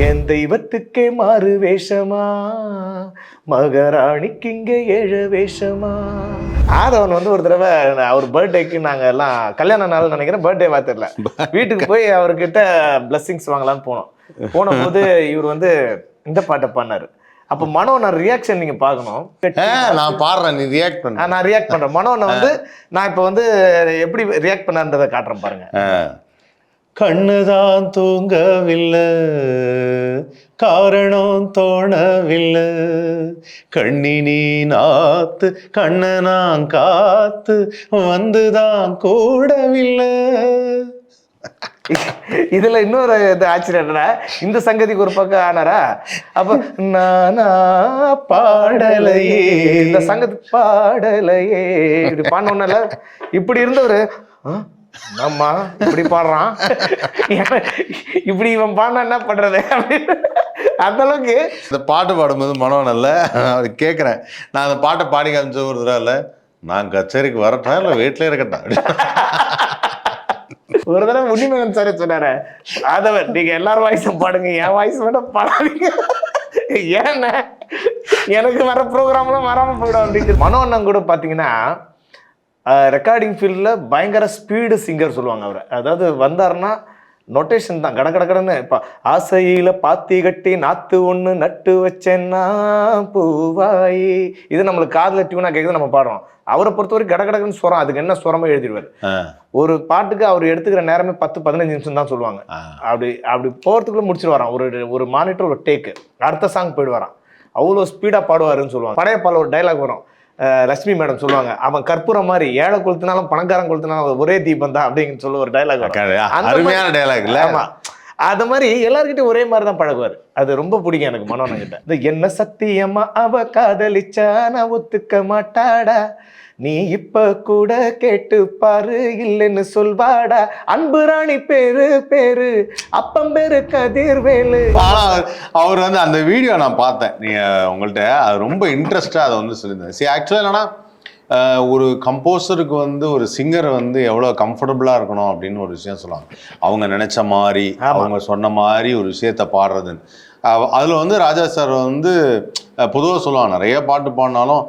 என் தெய்வத்துக்கே மாறு வேஷமா? மகாராணிக்கு இங்க ஏழு வேஷமா? ஆதவன் வந்து ஒரு தடவை அவர் பர்த்டேக்கு நாங்க எல்லாம் கல்யாண நாள் நினைக்கிறேன் பர்த்டே பார்த்துடல வீட்டுக்கு போய் அவர்கிட்ட பிளஸ்ஸிங்ஸ் வாங்கலாம்னு போனோம். போன போது இவர் வந்து இந்த பாட்டை பண்ணாரு அப்ப மனோனர் ரியாக்ஷன் நீங்க பார்க்கணும். ஆ, நான் பாடுறேன் நீ ரியாக்ட் பண்ண. நான் ரியாக்ட் பண்றேன். மனோனை வந்து நான் இப்ப வந்து எப்படி ரியாக்ட் பண்ணன்றதை காட்டுறேன் பாருங்க. கண்ணுதான் தூங்கவில்லை காரணம் தோணவில்லை. கண்ணினி நாத்து கண்ணை நான் காத்து வந்துதான் கூடவில்லை. இதுல இன்னொரு இது ஆச்சரியம் என்னன்னா இந்த சங்கதிக்கு ஒரு பக்கம் ஆனாரா? அப்ப நானா பாடலையே இந்த சங்கதி பாடலையே. இப்படி பாடணும்னால இப்படி இருந்தவர் "ஆ, ஆமா இப்படி பாடுறான்? இப்படி இவன் பாடினா என்ன பண்றது? அப்படின்னு அந்த அளவுக்கு இந்த பாட்டு பாடும்போது மனம் நல்ல கேட்குறேன் நான் அந்த பாட்டை பாடி காமிச்ச ஒரு தடவை இல்லை. நான் கச்சேரிக்கு வரட்டா இல்லை வீட்டிலே இருக்கட்டா? ஒரு தடவை உன்னிமேகன் சார் சொன்னாரு. ஆதவன் நீங்க எல்லாரும் வாய்ஸும் பாடுங்க. என் வாய்ஸ் மட்டும் பாடாதீங்க. ஏன்னா எனக்கு வர ப்ரோக்ராம்லாம் வராம போயிடும் அப்படின்னு மனோ அண்ணன் கூட பாத்தீங்கன்னா ரெக்கார்டிங் ஃபீல்டில் பயங்கர ஸ்பீடு சிங்கர் சொல்லுவாங்க அவரை. அதாவது வந்தாருன்னா நொட்டேஷன் தான் கட கட கடன்னு. இப்போ ஆசையில பாத்தி கட்டி நாத்து ஒன்று நட்டு வச்சேன்னா பூவாயி. இது நம்மளுக்கு காதில் டியூனாக கேட்குது நம்ம பாடுறோம். அவரை பொறுத்தவரைக்கும் கட கடகன்னு சுரம் அதுக்கு என்ன சுரமோ எழுதிடுவார். ஒரு பாட்டுக்கு அவர் எடுத்துக்கிற நேரமே பத்து பதினஞ்சு நிமிஷம் தான் சொல்லுவாங்க. அப்படி அப்படி போகிறதுக்குள்ள முடிச்சிட்டு வரான். ஒரு ஒரு மானிட்டர் ஒரு டேக்கு அடுத்த சாங் போயிட்டு வரான் அவ்வளோ ஸ்பீடாக பாடுவாருன்னு சொல்லுவாங்க. படையப்பால ஒரு டைலாக் வரும். லட்சுமி மேடம் சொல்லுவாங்க அவன் கற்பூரம் மாதிரி ஏழை கொளுத்தினாலும் பணக்காரன் கொளுத்தினாலும் ஒரே தீபம் தான் அப்படின்னு சொல்லி ஒரு டைலாக் அருமையான டைலாக் இல்ல? ஆமா. அது மாதிரி எல்லார்கிட்டயும் ஒரே மாதிரி தான் பழகுவார். அது ரொம்ப பிடிக்கும் எனக்கு மனோன கிட்ட இந்த என்ன சத்தியமா? அவ காதலிச்சா நான் ஒத்துக்க மாட்டாடா. நீ இப்ப கூட கேட்டு பாரு இல்லைன்னு சொல்வாடா. அன்பு ராணி பேரு பேரு. அப்பம் பேரு கதிர்வேலு அவர் வந்து அந்த வீடியோ நான் பார்த்தேன். நீங்க உங்கள்கிட்ட அது ரொம்ப இன்ட்ரெஸ்டா அதை வந்து சொல்லியிருந்தேன். சரி ஆக்சுவலாக என்னன்னா ஒரு கம்போசருக்கு வந்து ஒரு சிங்கர் வந்து எவ்வளோ கம்ஃபர்டபுளாக இருக்கணும் அப்படின்னு ஒரு விஷயம் சொல்லுவாங்க. அவங்க நினைச்ச மாதிரி. அவங்க சொன்ன மாதிரி ஒரு விஷயத்த பாடுறதுன்னு. அதுல வந்து ராஜா சார் வந்து பொதுவாக சொல்லுவாங்க நிறைய பாட்டு பாடினாலும்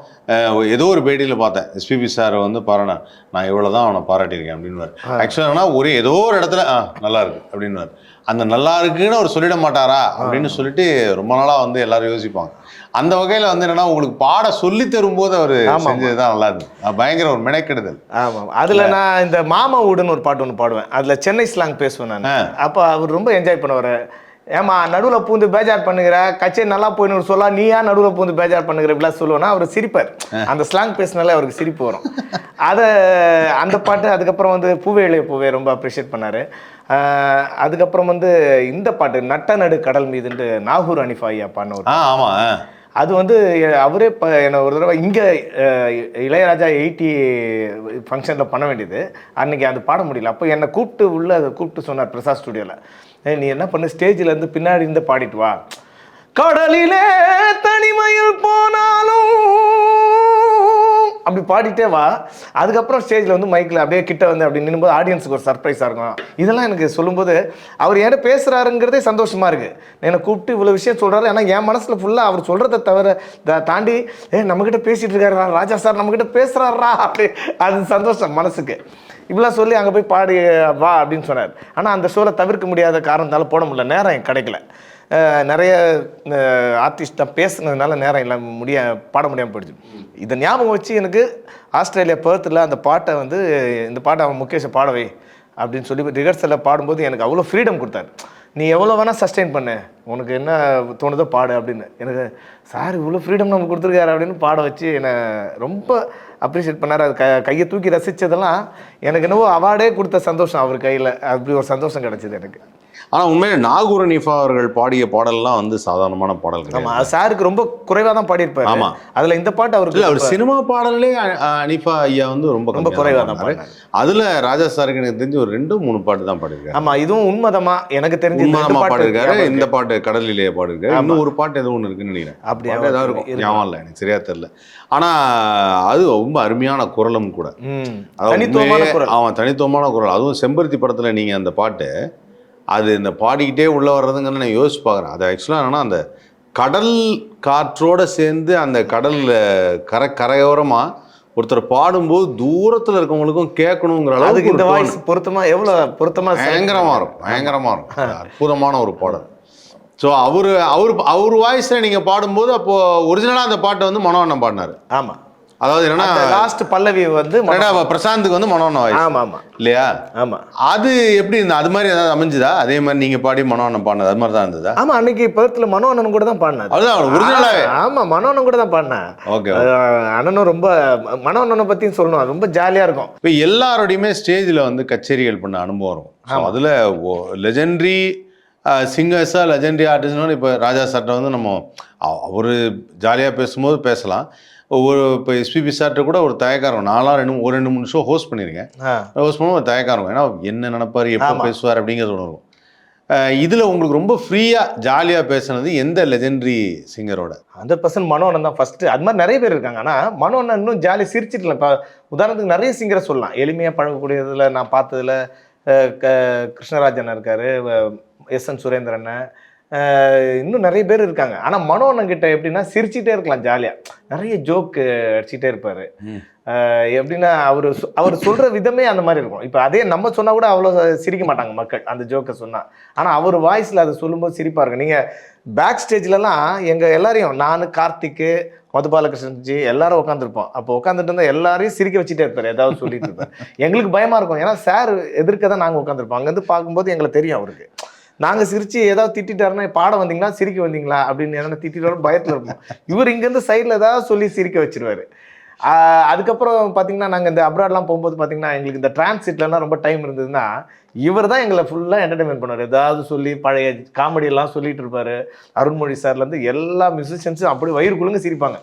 ஏதோ ஒரு பேட்டியில் பார்த்தேன். எஸ்பிபி சார் வந்து பாருனேன் நான் இவ்வளோ தான் அவனை பாராட்டியிருக்கேன் அப்படின்னு ஆக்சுவலாக ஒரே ஏதோ ஒரு இடத்துல ஆ நல்லா இருக்கு அப்படின்னு அந்த நல்லா இருக்குன்னு அவர் சொல்லிட மாட்டாரா? அப்படின்னு சொல்லிட்டு ரொம்ப நாளா வந்து எல்லாரும் யோசிப்பாங்க. அந்த வகையில வந்து என்னன்னா உங்களுக்கு பாட சொல்லி தரும்போது அவர் ஆமா. செஞ்சது தான் நல்லா அது பயங்கர ஒரு மெனக்கெடுதல். ஆமாம். அதுல நான் இந்த மாமா ஊடுன்னு ஒரு பாட்டு ஒன்று பாடுவேன். அதுல சென்னை ஸ்லாங் பேசுவேன் நான். அப்போ அவர் ரொம்ப என்ஜாய் பண்ணுவார். ஏமா நடுவுல பூந்து பேஜார் பண்ணுகிற கச்சேரி நல்லா போயின்னு சொல்லா நீ ஏன் நடுவுல பூந்து பேஜார் பண்ணுகிற இப்படிலாம் சொல்லுவேன்னா அவர் சிரிப்பார். அந்த ஸ்லாங் பேசினாலே அவருக்கு சிரிப்பு வரும். அதை அந்த பாட்டு அதுக்கப்புறம் வந்து பூவே இளைய பூவே ரொம்ப அப்ரிஷியேட் பண்ணாரு. அதுக்கப்புறம் வந்து இந்த பாட்டு நட்ட நடு கடல் மீதுன்ட்டு நாகூர் அனிஃபா ஐயா பாடின ஒரு ஆ ஆமா ஆ. அது வந்து அவரே இப்போ என்னை ஒரு தடவை இங்கே இளையராஜா எயிட்டி ஃபங்க்ஷனில் பண்ண வேண்டியது. அன்றைக்கி அது பாட முடியல. அப்போ என்னை கூப்பிட்டு உள்ள அதை கூப்பிட்டு சொன்னார் பிரசாத் ஸ்டுடியோவில் நீ என்ன பண்ணு? ஸ்டேஜிலேருந்து பின்னாடி இருந்து பாடிட்டு வா. கடலிலே தனிமையில் போனாலும் அப்படி பாடிட்டே வா. அதுக்கப்புறம் ஸ்டேஜில் வந்து மைக்கில் அப்படியே கிட்ட வந்து அப்படி நின்னும்போது ஆடியன்ஸுக்கு ஒரு சர்ப்ரைஸாக இருக்கும். இதெல்லாம் எனக்கு சொல்லும்போது அவர் என்கிட்ட பேசுகிறாருங்கிறதே சந்தோஷமாக இருக்குது என்னை கூப்பிட்டு இவ்வளோ விஷயம் சொல்கிறாரு ஏன்னா என் மனசில் ஃபுல்லாக அவர் சொல்கிறத தவிர த- தாண்டி ஏ நம்மக்கிட்ட பேசிகிட்டு இருக்காரா ராஜா சார் நம்மக்கிட்ட பேசுகிறாரா அப்படி அது சந்தோஷம் மனசுக்கு. இப்படிலாம் சொல்லி அங்கே போய் பாடி வா அப்படின்னு சொன்னார். ஆனால் அந்த ஷோவில் தவிர்க்க முடியாத காரணத்தால் போட முடியல. நேரம் கிடைக்கல. அஹ் நிறைய ஆர்டிஸ்ட்டாக பேசுனதுனால நேரம் இல்லாமல் முடிய பாட முடியாமல் போயிடுச்சு. இதை ஞாபகம் வச்சு எனக்கு ஆஸ்திரேலியா பேர்த்தில் அந்த பாட்டை வந்து இந்த பாட்டை அவன் முகேஷை பாடவை அப்படின்னு சொல்லி ரிஹர்சலில் பாடும்போது எனக்கு அவ்வளோ ஃப்ரீடம் கொடுத்தாரு. நீ எவ்வளோ வேணால் சஸ்டெயின் பண்ணு. உனக்கு என்ன தோணுதோ பாடு அப்படின்னு. எனக்கு சார் இவ்வளோ ஃப்ரீடம் நமக்கு கொடுத்துருக்காரு அப்படின்னு பாட வச்சு என்னை ரொம்ப அப்ரிஷியேட் பண்ணார். அது க கையை தூக்கி ரசித்ததெல்லாம் எனக்கு என்னவோ அவார்டே கொடுத்த சந்தோஷம் அவர் கையில். அப்படி ஒரு சந்தோஷம் கிடைச்சிது எனக்கு. ஆனா உண்மையில நாகூர் அனிஃபா அவர்கள் பாடிய பாடல்லாம் வந்து சாதாரணமான பாடல் கிடையாது. ஆமா சாருக்கு ரொம்ப குறைவா தான் பாடியிருப்பாரு. ஆமா. அதுல இந்த பாட்டு அவருக்கு அவர் சினிமா பாடலே அ- அ- அனிஃபா ஐயா வந்து ரொம்ப ரொம்ப கம்மியா குறைவா தான். பாடினாரு. அதுல ராஜா சாருக்கு எனக்கு தெரிஞ்சு ஒரு ரெண்டு மூணு பாட்டு தான் பாடிருக்காரு ஆமா இதுவும் உண்மைதமா எனக்கு தெரிஞ்சு பாட்டு பாடிருக்காரு இந்த. பாட்டு கடலிலேயே பாடிருக்காரு. இன்னும் ஒரு பாட்டு ஏதோ ஒன்று இருக்குன்னு நினைக்கிறேன். அப்படியா? பாட்டு ஏதாவது இருக்கும். ஞாபகம் இல்லை எனக்கு சரியா தெரியல. ஆனா அது ரொம்ப அருமையான குரலும் கூட. ஆமா தனித்துவமான குரல். அதுவும் செம்பருத்தி படத்துல நீங்க அந்த பாட்டு அது இந்த பாடிக்கிட்டே உள்ள வர்றதுங்கன்னு நான் யோசிச்சு பார்க்குறேன் அது ஆக்சுவலாக என்னன்னா அந்த கடல் காற்றோட சேர்ந்து அந்த கடல்ல கரை கரையோரமாக ஒருத்தர் பாடும்போது தூரத்தில் இருக்கவங்களுக்கும் கேட்கணுங்கிற அளவுக்கு இந்த வாய்ஸ் பொருத்தமா எவ்வளவு பொருத்தமா பயங்கரமாக இருக்கும் பயங்கரமாக இருக்கும். அற்புதமான ஒரு பாடல். ஸோ அவர் அவர் அவர் வாய்ஸில் நீங்கள் பாடும்போது அப்போது ஒரிஜினலாக அந்த பாட்டை வந்து மனோண்ணன் பாடினார். ஆமா. அதாவது என்னன்னா லாஸ்ட் பல்லவி வந்து பிரசாந்துக்கு வந்து வாய்ஸ் ஆமா ஆமா. இல்லையா? ஆமா. அது எப்படி இருந்தது அது மாதிரி ஏதாவது அமைஞ்சுதா? அதே மாதிரி நீங்கள் பாடி மனோண்ணன் பாடினது அது மாதிரி தான் இருந்ததா? ஆமா அன்னைக்கு பர்த்ல மனோ அண்ணன் கூட தான் பாடினாரு அதுதான் ஒரிஜினலாகவே ஆமா மனோ அண்ணன் கூட தான் பாடினேன். ஓகே அண்ணனும் ரொம்ப மனோ அண்ணனை பத்தியும் சொல்லணும் ரொம்ப ஜாலியா இருக்கும். இப்போ எல்லாரோடையுமே ஸ்டேஜில் வந்து கச்சேரிகள் பண்ண அனுபவம் இருக்கும். அதில் லெஜெண்டரி சிங்கர்ஸாக லெஜெண்டரி ஆர்டிஸ்ட்னு இப்போ ராஜா சார்ட்ட வந்து நம்ம அவர் ஜாலியாக பேசும்போது பேசலாம். ஒரு இப்போ எஸ்பிபி சார்ட்ட கூட ஒரு தயக்காரம் நாலாம் ரெண்டு ஒரு ரெண்டு மூணு ஷோ ஹோஸ்ட் பண்ணியிருக்கேன். ஹோஸ்ட் பண்ணும்போது ஒரு தயக்காரம் ஏன்னா என்ன நினைப்பார் எப்போ. பேசுவார் அப்படிங்கிறது ஒன்று இருக்கும் இதில் உங்களுக்கு ரொம்ப ஃப்ரீயாக ஜாலியாக பேசுனது எந்த லெஜெண்டரி சிங்கரோட ஹண்ட்ரட் பர்சன்ட் மனோ அண்ணன் தான் ஃபர்ஸ்ட் அது மாதிரி நிறைய பேர் இருக்காங்க. ஆனா மனோ அண்ணன் இன்னும் ஜாலி சிரிச்சிட்டு இப்போ உதாரணத்துக்கு நிறைய சிங்கரை சொல்லலாம். எளிமையா பழகக்கூடியதுல நான் பார்த்ததுல கிருஷ்ணராஜன் இருக்காரு எஸ் என் சுரேந்திரன் இன்னும் நிறைய பேர் இருக்காங்க. ஆனா மனோ அண்ணன் கிட்ட எப்படின்னா சிரிச்சிட்டே இருக்கலாம் ஜாலியா நிறைய ஜோக் அடிச்சிட்டே இருப்பாரு. எப்படின்னா அவர் அவர் சொல்ற விதமே அந்த மாதிரி இருக்கும். இப்போ அதே நம்ம சொன்னா கூட அவ்வளோ சிரிக்க மாட்டாங்க மக்கள் அந்த ஜோக்கை சொன்னா. ஆனா அவர் வாய்ஸ்ல அதை சொல்லும்போது சிரிப்பா இருக்கும். நீங்க பேக் ஸ்டேஜ்லலாம் எங்க எல்லாரையும் நான் கார்த்திக்கு மதுபாலகிருஷ்ணன்ஜி எல்லாரும் உட்காந்துருப்போம் அப்போ உட்காந்துட்டு இருந்தா எல்லாரையும் சிரிக்க வச்சுட்டே இருப்பாரு. ஏதாவது சொல்லிட்டு இருப்பாரு. எங்களுக்கு பயமா இருக்கும். ஏன்னா சார் எதிர்க்க தான் நாங்க உட்காந்துருப்போம் அங்கேருந்து பார்க்கும்போது எங்களுக்கு தெரியும் அவருக்கு. நாங்க சிரிச்சு ஏதாவது திட்டிட்டாருன்னா பாட வந்தீங்களா? சிரிக்க வந்தீங்களா? அப்படின்னு எதனா திட்டிட்டு பயத்துல இருப்போம். இவர் இங்கேருந்து சைடில் ஏதாவது சொல்லி சிரிக்க வச்சிருவாரு. அதுக்கப்புறம் பார்த்தீங்கன்னா நாங்கள் இந்த அப்ராட்லாம் போகும்போது பார்த்தீங்கன்னா எங்களுக்கு இந்த டிரான்சிட்லலாம் ரொம்ப டைம் இருந்ததுன்னா இவர் தான் எங்களை ஃபுல்லாக என்டர்டைன்மெண்ட் பண்ணுவார். ஏதாவது சொல்லி பழைய காமெடி எல்லாம் சொல்லிட்டு இருப்பாரு. அருண்மொழி சார்லேருந்து எல்லா மியூசிஷியன்ஸும் அப்படி வயிறு குலுங்க சிரிப்பாங்க.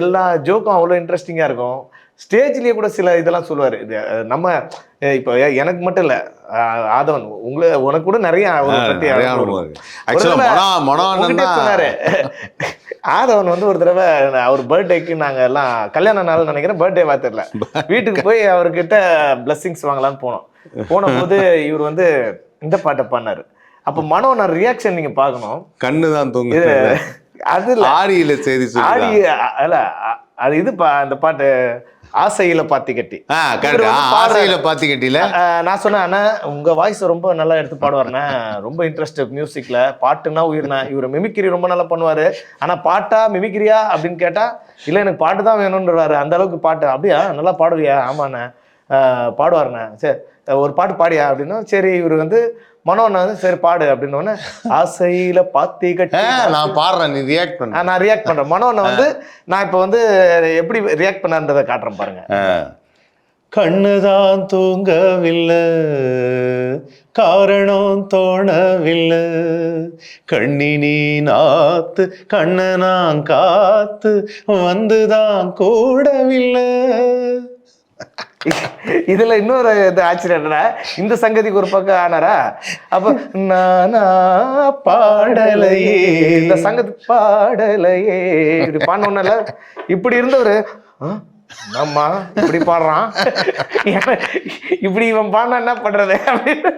எல்லா ஜோக்கும் அவ்வளோ இன்ட்ரெஸ்டிங்காக இருக்கும். ஸ்டேஜ்லேயே கூட சில இதெல்லாம் சொல்லுவார். இது நம்ம இப்போ எனக்கு மட்டும் இல்லை ஆதவன் உங்களை உனக்கு கூட நிறைய மனோ மனோ தான் சொன்னாரு. ஆதவன் வந்து ஒரு தடவை அவர் பர்த்டேக்கு நாங்க எல்லாம் கல்யாண நாள் நினைக்கிறேன் பர்த்டே தெரியல. வீட்டுக்கு போய் அவர்கிட்ட பிளஸ்ஸிங்ஸ் வாங்கலாம்னு போனோம். போன போது இவர் வந்து இந்த பாட்டை பண்ணாரு அப்ப மனோன ரியாக்ஷன் நீங்க பார்க்கணும். கண்ணு தான் தூங்கு அது ஆரியில செய்தி அ- அல்ல அது இது பா- அந்த பாட்டு. ஆசையில பாத்தி கட்டி. ஆசையில பாத்துக்கிட்டீல அஹ் நான் சொன்னேன் அண்ணா உங்க வாய்ஸ் ரொம்ப நல்லா எடுத்து பாடுவாருண்ணே. ரொம்ப இன்ட்ரெஸ்ட் மியூசிக்ல பாட்டுன்னா உயிர்ண்ணா. இவர் மிமிக்ரி ரொம்ப நல்லா பண்ணுவாரு. ஆனா பாட்டா மிமிக்ரியா அப்படின்னு கேட்டா இல்ல எனக்கு பாட்டு தான் வேணும்ன்றாரு அந்த அளவுக்கு பாட்டு. அப்படியா? நல்லா பாடுவியா? ஆமாண்ணே. பாடுவாருண்ணே சரி ஒரு பாட்டு பாடியா அப்படின்னா சரி இவர் வந்து மனோண்ணா வந்து சரி பாடு அப்படின்னு உடனே ஆசையில பாத்தி கட்டி நான் பாடுறேன் நீ ரியாக்ட் பண்ண. நான் ரியாக்ட் பண்றேன். மனோண்ணா வந்து நான் இப்போ வந்து எப்படி ரியாக்ட் பண்ணன்றதை காட்டுறேன் பாருங்க. கண்ணுதான் தூங்கவில்லை காரணம் தோணவில்லை. கண்ணினி நாத்து கண்ணை நான் காத்து வந்துதான் கூடவில்லை. இதுல இன்னொரு இது ஆச்சரியம் என்னன்னா இந்த சங்கதிக்கு ஒரு பக்கம் ஆனாரா? அப்ப நானா பாடலையே. இந்த சங்கதி பாடலையே. இப்படி பாடணும்ல இப்படி இருந்தவரு ஆமா இப்படி பாடுறான். இப்படி இவன் பாடினா என்ன பண்றது? அப்படின்னு.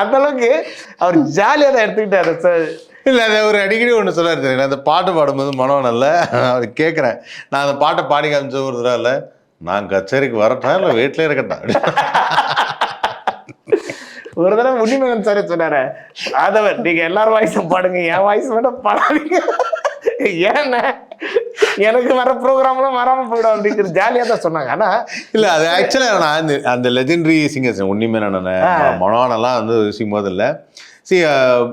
அந்த அளவுக்கு அவர் ஜாலியா தான் எடுத்துக்கிட்டாரு சார் இல்லை அதை ஒரு அடிக்கடி ஒன்று சொல்லாரு நான் அந்த பாட்டு பாடும்போது மனம் நல்ல அவர் கேட்குறேன் நான் அந்த பாட்டை பாடி காமிச்ச ஒரு தடவை இல்லை. நான் கச்சேரிக்கு வரட்டா இல்லை வீட்டிலே இருக்கட்டா? ஒரு தடவை உன்னிமகன் சார் சொன்னாரு ஆதவன் நீங்க எல்லாரும் வாய்ஸும் பாடுங்க என் வாய்ஸ் மட்டும் பாடாதீங்க. ஏன்னா எனக்கு வர ப்ரோக்ராம்லாம் வராம போயிடும் அப்படிங்கிற ஜாலியா தான் சொன்னாங்க. ஆனா இல்ல அது ஆக்சுவலாக நான் அந்த அந்த லெஜெண்டரி சிங்கர்ஸ் உன்னிமே நான் மனோனெல்லாம் வந்து சிங்கும் போது இல்லை சி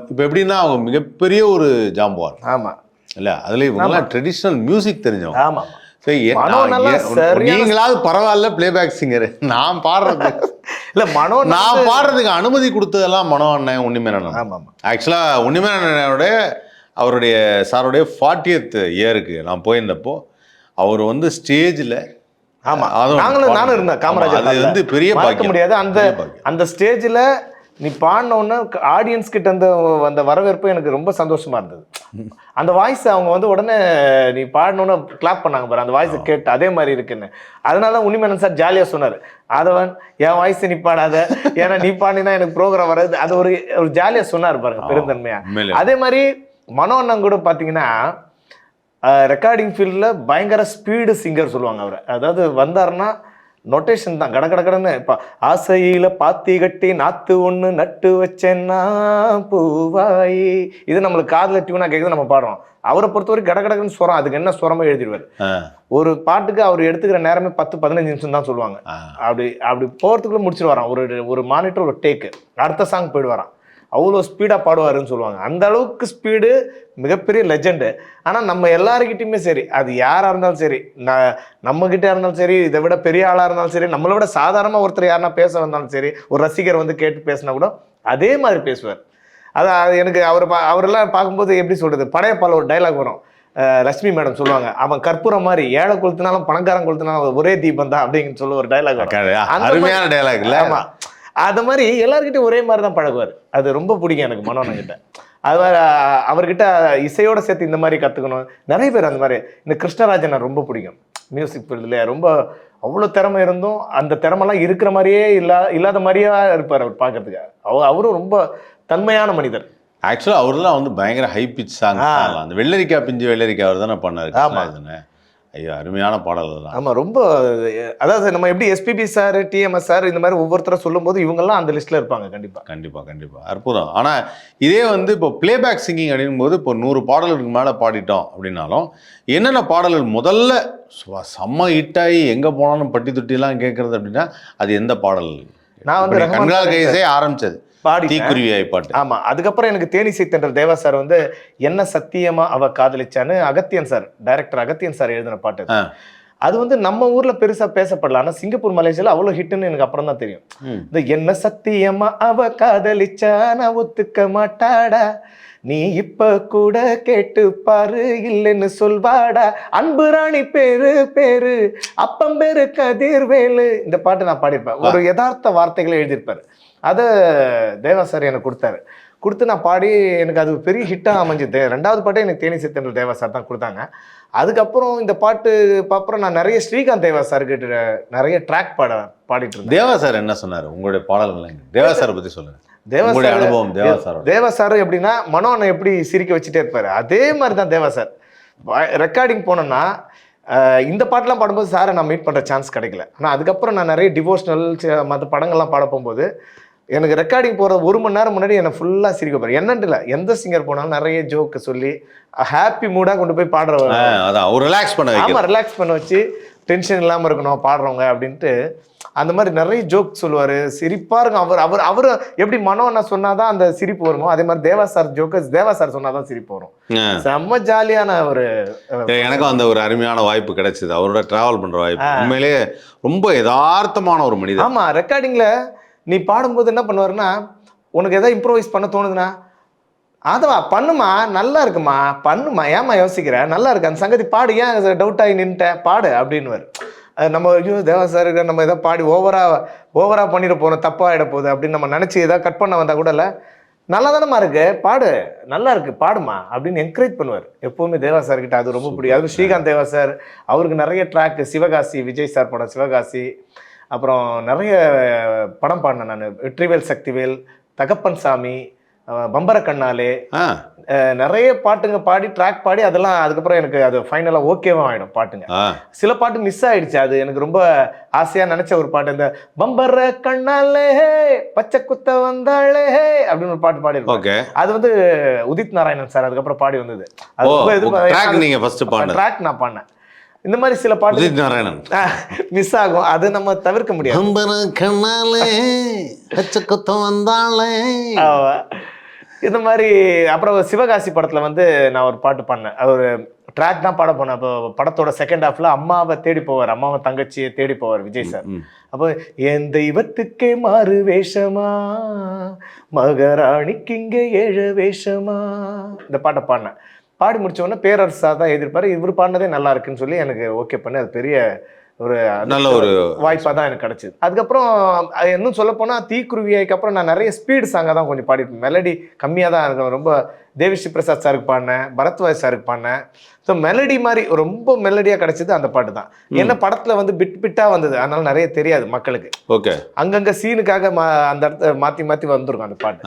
இப்போ எப்படின்னா அவங்க மிகப்பெரிய ஒரு ஜாம்பவான் ஆமா. இல்ல அதுல இவங்கெல்லாம் ட்ரெடிஷ்னல் மியூசிக் தெரிஞ்சவங்க. ஆமா. நீங்களாவது பரவாயில்ல பிளேபேக் சிங்கர் நான் பாடுறது. இல்ல மனோ நான் பாடுறதுக்கு அனுமதி கொடுத்ததெல்லாம் மனோ அண்ணன் உன்னிமே ஆமா ஆமா. ஆக்சுவலா உன்னிமே அண்ணனோட அவருடைய சாருடைய ஃபார்ட்டியத் இயருக்கு நான் போயிருந்தப்போ அவர் வந்து ஸ்டேஜில் ஆமா. நாங்களும் நானும் இருந்தேன் காமராஜர் அது வந்து பெரிய பாக்கியம். முடியாது. அந்த. அந்த ஸ்டேஜ்ல நீ பாடினோடனே ஆடியன்ஸ் கிட்ட அந்த அந்த வரவேற்பு எனக்கு ரொம்ப சந்தோஷமா இருந்தது. அந்த வாய்ஸ் அவங்க வந்து உடனே நீ பாடினோன்னு கிளாப் பண்ணாங்க பாரு அந்த வாய்ஸ் கேட்டு அதே மாதிரி இருக்குன்னு. அதனால தான் உண்மையான சார் ஜாலியா சொன்னாரு அதவன் என் வாய்ஸ் நீ பாடாத ஏன்னா நீ பாடினா எனக்கு ப்ரோக்ராம் வராது. அது ஒரு ஒரு ஜாலியா சொன்னார் பாருங்க பெருந்தன்மையா. அதே மாதிரி மனோ அண்ணன் கூட பார்த்தீங்கன்னா ரெக்கார்டிங் ஃபீல்டில் பயங்கர ஸ்பீடு சிங்கர் சொல்லுவாங்க அவர். அதாவது வந்தாருன்னா நொட்டேஷன் தான். கட கட கடன்னு. இப்போ ஆசையில் பாத்தி கட்டி நாத்து ஒன்று நட்டு வச்சேன்னா பூவாயி. இது நம்மளுக்கு காதில் டியூனாக கேட்குது நம்ம பாடுறோம். அவரை பொறுத்தவரைக்கும் கட கடன்னு சுரம் அதுக்கு என்ன சுரமோ எழுதிடுவார். ஒரு பாட்டுக்கு அவர் எடுத்துக்கிற நேரமே பத்து பதினஞ்சு நிமிஷம் தான் சொல்லுவாங்க. அப்படி அப்படி போகிறதுக்குள்ளே முடிச்சிட்டு வரான். ஒரு ஒரு மானிட்டர் ஒரு டேக்கு. அடுத்த சாங் போயிட்டு வரான். அவ்வளோ ஸ்பீடாக பாடுவாருன்னு சொல்லுவாங்க. அந்த அளவுக்கு ஸ்பீடு மிகப்பெரிய லெஜெண்டு ஆனால் நம்ம எல்லாருக்கிட்டையுமே சரி அது யாராக இருந்தாலும் சரி நான் நம்மக்கிட்ட இருந்தாலும் சரி இதை விட பெரிய ஆளாக இருந்தாலும் சரி நம்மளை விட சாதாரணமாக ஒருத்தர் யாருன்னா பேச வந்தாலும் சரி ஒரு ரசிகர் வந்து கேட்டு பேசினா கூட அதே மாதிரி பேசுவார். அது அது எனக்கு அவர் பா அவரெல்லாம் பார்க்கும்போது எப்படி சொல்கிறது படையப்பால ஒரு டைலாக் வரும். லட்சுமி மேடம் சொல்லுவாங்க அவன் கற்பூரம் மாதிரி ஏழை கொளுத்தினாலும் பணக்காரன் கொளுத்தினாலும் ஒரே தீபம் தான் அப்படின்னு சொல்லி ஒரு டைலாக் அருமையான டைலாக் இல்ல? ஆமா. அது மாதிரி எல்லார்கிட்டயும் ஒரே மாதிரி தான் பழகுவார். அது ரொம்ப பிடிக்கும் எனக்கு மனோண்ணன் கிட்ட. அது மாதிரி அவர்கிட்ட இசையோட சேர்த்து இந்த மாதிரி கத்துக்கணும். நிறைய பேர் அந்த மாதிரி. இந்த கிருஷ்ணராஜனை ரொம்ப பிடிக்கும். மியூசிக் ஃபீல்டில் ரொம்ப அவ்வளோ திறமை இருந்தும் அந்த திறமைலாம் இருக்கிற மாதிரியே இல்லா இல்லாத மாதிரியே இருப்பார் அவர் பார்க்கறதுக்கு அவ அவரும் ரொம்ப தன்மையான மனிதர். ஆக்சுவலா அவர்லாம் வந்து பயங்கர ஹை பிச் சாங். அந்த வெள்ளரிக்காய் பிஞ்சு வெள்ளரிக்காய் அவர் தானே பண்ணாரு ஆமா. ஐயோ அருமையான பாடல் தான் ஆமா ரொம்ப அதாவது நம்ம எப்படி எஸ்பிபி சார் டிஎம்எஸ் சார் இந்த மாதிரி ஒவ்வொருத்தரை சொல்லும்போது இவங்கெல்லாம் அந்த லிஸ்ட்ல இருப்பாங்க கண்டிப்பா. கண்டிப்பா கண்டிப்பா. அற்புதம். ஆனா இதே வந்து இப்போ பிளேபேக் சிங்கிங் அப்படிங்கும் போது இப்போ நூறு பாடல்களுக்கு மேல பாடிட்டோம் அப்படின்னாலும் என்னென்ன பாடல்கள் முதல்ல செம்ம ஹிட்டாகி எங்க போனாலும் பட்டி தொட்டிலாம் கேட்கறது அப்படின்னா அது எந்த பாடல்? நான் வந்து சார் கைஸே ஆரம்பிச்சது. பாடி தீக்குருவியாய் பாட்டு ஆமா அதுக்கப்புறம் எனக்கு தேனிசை தென்றல் தேவா சார் வந்து என்ன சத்தியமா அவ காதலிச்சான்னு Agathiyan sir director Agathiyan sir எழுதின பாட்டு அது. வந்து நம்ம ஊர்ல பெருசா பேசப்படல. ஆனா சிங்கப்பூர் மலேசியால அவ்வளவு ஹிட்னு எனக்கு அப்புறம் தான் தெரியும். இந்த என்ன சத்தியமா அவ காதலிச்சா நான் ஒத்துக்க மாட்டாடா. நீ இப்ப கூட கேட்டு பாரு இல்லைன்னு சொல்வாடா. அன்பு ராணி பேரு பேரு. அப்பம் பேரு கதிர்வேலு. இந்த பாட்டு நான் பாடியிருப்பேன். ஒரு யதார்த்த வார்த்தைகளை எழுதியிருப்பாரு. அதை தேவா சார் எனக்கு கொடுத்தாரு. கொடுத்து நான் பாடி எனக்கு அது பெரிய ஹிட்டாக அமைஞ்சது. ரெண்டாவது பாட்டே எனக்கு தேனி சித்தன்ற தேவா சார் தான் கொடுத்தாங்க. அதுக்கப்புறம் இந்த பாட்டு அப்புறம் நான் நிறைய ஸ்ரீகாந்த் தேவா சார் கிட்ட நிறைய ட்ராக் பாட பாடிட்டு இருந்தேன். தேவா சார் என்ன சொன்னாரு? உங்களுடைய பாடல்கள்? தேவா சாரை பத்தி சொல்லுங்க. தேவா சார் அனுபவம் தேவா சாரோட. தேவா சார் எப்படின்னா மனோ அண்ணன் எப்படி சிரிக்க வச்சுட்டே இருப்பாரு. அதே மாதிரி தான் தேவா சார். ரெக்கார்டிங் போனோம்னா அஹ், இந்த பாட்டெலாம் பாடும்போது சாரை நான் மீட் பண்ணுற சான்ஸ் கிடைக்கல. ஆனால் அதுக்கப்புறம் நான் நிறைய டிவோஷனல் மற்ற படங்கள்லாம் பாட போகும்போது எனக்கு ரெக்கார்டிங் போகிற ஒரு மணி நேரம் முன்னாடி என்னை ஃபுல்லாக சிரிக்க போகிறேன் என்னன்ட்டு எந்த சிங்கர் போனாலும் நிறைய ஜோக்கு சொல்லி ஹாப்பி மூடாக கொண்டு போய் பாடுற ஆ, அதான் ரிலாக்ஸ் பண்ண ஆமாம் ரிலாக்ஸ் பண்ண வச்சு டென்ஷன் இல்லாமல் இருக்கணும் பாடுறவங்க அப்படின்ட்டு அந்த மாதிரி நிறைய ஜோக் சொல்லுவார். சிரிப்பாக இருக்கும். அவர் அவர் அவர் எப்படி மனோ என்ன சொன்னாதான் அந்த சிரிப்பு வருமோ அதே மாதிரி Deva sir jokers Deva sir சொன்னாதான் சிரிப்பு வரும். செம்ம ஜாலியான ஒரு எனக்கும் அந்த ஒரு அருமையான வாய்ப்பு கிடைச்சது. அவரோட டிராவல் பண்ற வாய்ப்பு. உண்மையிலேயே ரொம்ப யதார்த்தமான ஒரு மனிதர். ஆமா ரெக்கார்டிங்ல நீ பாடும்போது என்ன பண்ணுவாருன்னா உனக்கு எதாவது இம்ப்ரோவைஸ் பண்ண தோணுதுன்னா அதவா பண்ணுமா நல்லா இருக்குமா பண்ணுமா ஏமா யோசிக்கிற? நல்லா இருக்கு அந்த சங்கதி பாடு ஏன் டவுட் ஆகி நின்ட்ட பாடு அப்படின்னுவார். அது நம்ம ஐயோ தேவா சார் நம்ம எதாவது பாடி ஓவரா ஓவரா பண்ணிட போறோம் தப்பாயிட போகுது அப்படின்னு நம்ம நினைச்சு ஏதாவது கட் பண்ண வந்தா கூட இல்ல. நல்லா தானம்மா இருக்கு பாடு நல்லா இருக்கு பாடுமா அப்படின்னு என்கரேஜ் பண்ணுவார். எப்பவுமே தேவா சார் கிட்ட அது ரொம்ப பிடிக்கும். அது ஸ்ரீகாந்த் தேவா சார் அவருக்கு நிறைய ட்ராக் சிவகாசி விஜய் சார் படம் சிவகாசி. அப்புறம் நிறைய படம் பாடினேன் நான். வெற்றிவேல் சக்திவேல் தகப்பன் சாமி பம்பர கண்ணாலே நிறைய பாட்டுங்க பாடி ட்ராக் பாடி அதெல்லாம் அதுக்கப்புறம் எனக்கு அது ஃபைனலாக ஓகேவா ஆகிடும் பாட்டுங்க. சில பாட்டு மிஸ் ஆயிடுச்சு. அது எனக்கு ரொம்ப ஆசையா நினைச்ச ஒரு பாட்டு. இந்த பம்பர கண்ணாலே பச்சை குத்த வந்தாளே அப்படின்னு ஒரு பாட்டு பாடி ஓகே அது வந்து உதித் நாராயணன் சார் அதுக்கப்புறம் பாடி வந்தது. அது ட்ராக் நான் பாடினேன். இந்த மாதிரி சில பாட்டு நாராயணன். மிஸ் ஆகும். அது நம்ம தவிர்க்க முடியாது. அம்பர கண்ணாலே கொத்தம் ஆமா. இந்த மாதிரி அப்புறம் சிவகாசி படத்துல வந்து நான் ஒரு பாட்டு பண்ணேன் அது ஒரு ட்ராக் தான் பாட போனேன். அப்போ படத்தோட செகண்ட் ஹாஃப்ல அம்மாவை தேடி போவார். அம்மாவை தங்கச்சியை தேடி போவார் விஜய் சார். அப்போ என் தெய்வத்துக்கே மாறு வேஷமா? மகாராணிக்கு இங்கே ஏழு வேஷமா? இந்த பாட்டை பாடினேன். பாடி முடிச்ச உடனே பேரரசா தான் எழுதியிருப்பாரு இவர் பாடினதே நல்லா இருக்குன்னு சொல்லி எனக்கு ஓகே பண்ணி அது பெரிய ஒரு நல்ல ஒரு வாய்ப்பாக தான் எனக்கு கிடைச்சிது. அதுக்கப்புறம் அது இன்னும் சொல்ல போனால் தீக்குருவிக்கு அப்புறம் நான் நிறைய ஸ்பீடு சாங்காக தான் கொஞ்சம் பாடிருப்பேன் மெலடி கம்மியாக தான் இருக்கும். ரொம்ப தேவிஸ்ரீ பிரசாத் சாருக்கு பாடினேன் பரத்வாஜ் சாருக்கு பாடினேன் ஸோ மெலடி மாதிரி ரொம்ப மெலடியாக கிடைச்சது அந்த பாட்டு தான். என்ன படத்தில் வந்து பிட் பிட்டாக வந்தது. அதனால நிறைய தெரியாது மக்களுக்கு. ஓகே. அங்கங்கே சீனுக்காக மா அந்த இடத்த மாற்றி மாற்றி வந்திருக்கும் அந்த பாட்டு.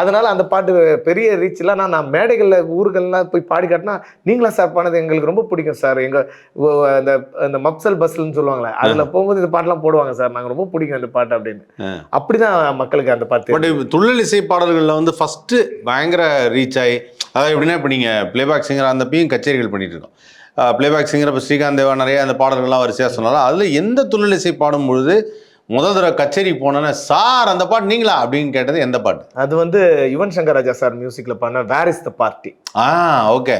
அதனால அந்த பாட்டு பெரிய ரீச்லாம் நான் நான் மேடைகளில் ஊர்கள்லாம் போய் பாடி காட்டினா நீங்களா சார் பாடுறது எங்களுக்கு ரொம்ப பிடிக்கும் சார் எங்க ஓ, அந்த அந்த மப்சல் பஸ்லன்னு சொல்லுவாங்களே அதுல போகும்போது இந்த பாட்டெல்லாம் போடுவாங்க சார் நாங்க ரொம்ப பிடிக்கும் அந்த பாட்டு அப்படின்னு. ஆ. அப்படிதான் மக்களுக்கு அந்த பாட்டு பட் துள்ளல் இசை பாடல்களில் வந்து ஃபர்ஸ்ட் பயங்கர ரீச் ஆகி அதாவது எப்படின்னா இப்போ நீங்கள் பிளேபேக் சிங்கர் அந்த அப்பயும் கச்சேரிகள் பண்ணிட்டு இருக்கோம் பிளேபேக் சிங்கர் இப்போ ஸ்ரீகாந்த் தேவா நிறைய அந்த பாடல்கள்லாம் வரிசையாக சொன்னாலும் அதில் எந்த துள்ளல் இசை பாடும் பொழுது முதல் தடவை கச்சேரிக்கு போனோன்னே சார் அந்த பாட்டு நீங்களா? அப்படின்னு கேட்டது எந்த பாட்டு? அது வந்து யுவன் சங்கர் ராஜா சார் மியூசிக்ல பண்ண where is the party ah okay.